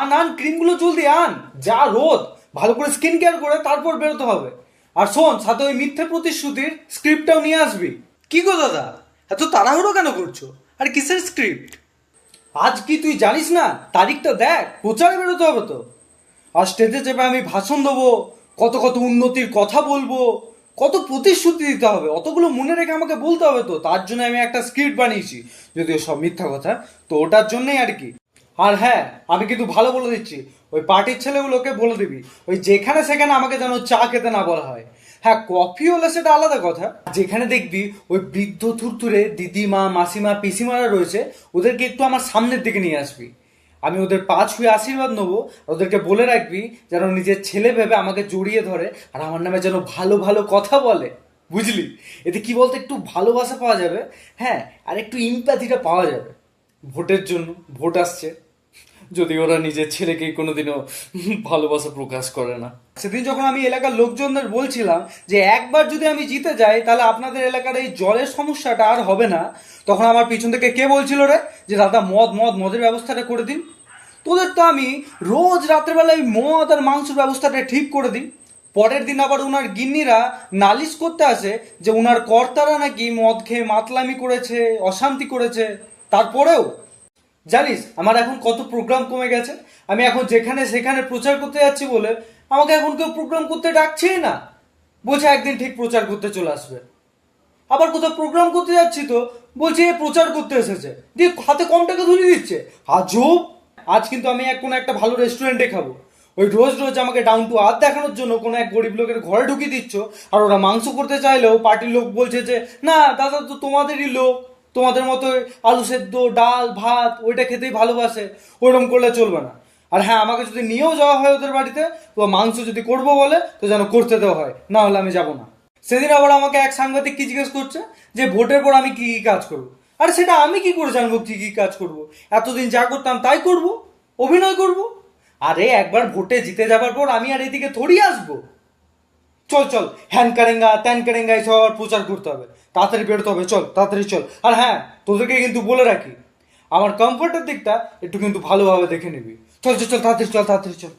আন আন ক্রিমগুলো জলদি আন। যা রোদ ভালো করে স্কিন কেয়ার করে তারপর বেরোতে হবে। আর শোন সাথে ওই মিথ্যে প্রতিশ্রুতির স্ক্রিপ্টটাও নিয়ে আসবি। কি গো দাদা? এত তাড়াহুড়ো কেন করছ? আর কিসের স্ক্রিপ্ট আজ কি তুই জানিস না? তারিখটা দেখ প্রচারে বেরোতে হবে তো। আর স্টেজে চেপে আমি ভাষণ দেবো কত কত উন্নতির কথা বলব কত প্রতিশ্রুতি দিতে হবে অতগুলো মনে রেখে আমাকে বলতে হবে তো। তার জন্য আমি একটা স্ক্রিপ্ট বানিয়েছি। যদিও সব মিথ্যা কথা তো ওটার জন্যই আর কি। আর হ্যাঁ আমি কিন্তু ভালো বলে দিচ্ছি, ওই পার্টির ছেলেগুলোকে বলে দিবি, ওই যেখানে সেখানে আমাকে যেন চা খেতে না বলা হয়। হ্যাঁ কফি হলে সেটা আলাদা কথা। যেখানে দেখবি ওই বৃদ্ধ থুরথুরে দিদিমা, মাসিমা, পিসিমারা রয়েছে, ওদেরকে একটু আমার সামনের দিকে নিয়ে আসবি। আমি ওদের পা ছুঁয়ে আশীর্বাদ নেব, ওদেরকে বলে রাখবি যেন নিজের ছেলে ভেবে আমাকে জড়িয়ে ধরে আর আমার নামে যেন ভালো ভালো কথা বলে। বুঝলি? এতে কি বলতো, একটু ভালোবাসা পাওয়া যাবে হ্যাঁ আর একটু ইম্প্যাথিটা পাওয়া যাবে। ভোটের জন্য, ভোট আসছে। যদি ওরা নিজের ছেলেকে কোনোদিনও ভালোবাসা প্রকাশ করে না। সেদিন যখন আমি এলাকার লোকজনদের বলছিলাম যে একবার যদি আমি জিতে যাই, তাহলে আপনাদের এলাকার এই জলের সমস্যাটা আর হবে না। তখন আমার পিছন থেকে কে বলছিল রে? যে, দাদা, মদ মদ, মদের ব্যবস্থাটা করে দিন। তোদের তো আমি রোজ রাত্রেবেলায় মদ আর মাংসের ব্যবস্থাটা ঠিক করে দিই। পরের দিন আবার ওনার গিন্নিরা নালিশ করতে আসে যে ওনার কর্তারা নাকি মদ খেয়ে মাতলামি করেছে, অশান্তি করেছে। তারপরেও জানিস, আমার এখন কত প্রোগ্রাম কমে গেছে। আমি এখন যেখানে সেখানে প্রচার করতে যাচ্ছি বলে আমাকে এখন কেউ প্রোগ্রাম করতে ডাকছেই না। বলছে একদিন ঠিক প্রচার করতে চলে আসবে। আবার কোথাও প্রোগ্রাম করতে যাচ্ছি তো, বলছে এ প্রচার করতে এসেছে। দিয়ে হাতে কম টাকা ধরিয়ে দিচ্ছে। আজব আজ কিন্তু আমি এক কোনো একটা ভালো রেস্টুরেন্টে খাব। ওই রোজ রোজ আমাকে ডাউন টু আর্থ দেখানোর জন্য কোনো এক গরিব লোকের ঘরে ঢুকিয়ে দিচ্ছ। আর ওরা মাংস করতে চাইলেও পার্টির লোক বলছে যে, না, দাদা তো তোমাদেরই লোক। তোমাদের মতো আলু সেদ্ধ, ডাল, ভাত, ওইটা খেতেই ভালোবাসে, ওইরকম করলে চলবে না। আর হ্যাঁ আমাকে যদি নিয়েও যাওয়া হয় ওদের বাড়িতে তো মাংস যদি করব বলে, তো যেন করতে দেওয়া হয়, না হলে আমি যাব না। সেদিন আবার আমাকে এক সাংবাদিক কি জিজ্ঞেস করছে, যে ভোটের পর আমি কি কি কাজ করব? আর সেটা আমি কি করে জানব কি কি কাজ করব? এতদিন যা করতাম তাই করব? অভিনয় করব? আরে একবার ভোটে জিতে যাবার পর আমি আর এদিকে থড়ি আসব। চল চল হ্যান কারেঙ্গা ত্যান কারেঙ্গা এসব আবার প্রচার করতে হবে। তাড়াতাড়ি বেরোতে হবে, চল, তাড়াতাড়ি চল। আর হ্যাঁ তোদেরকে কিন্তু বলে রাখি, আমার কমফোর্টের দিকটা একটু কিন্তু ভালোভাবে দেখে নিবি। চল চল চল, তাড়াতাড়ি চল তাড়াতাড়ি চল।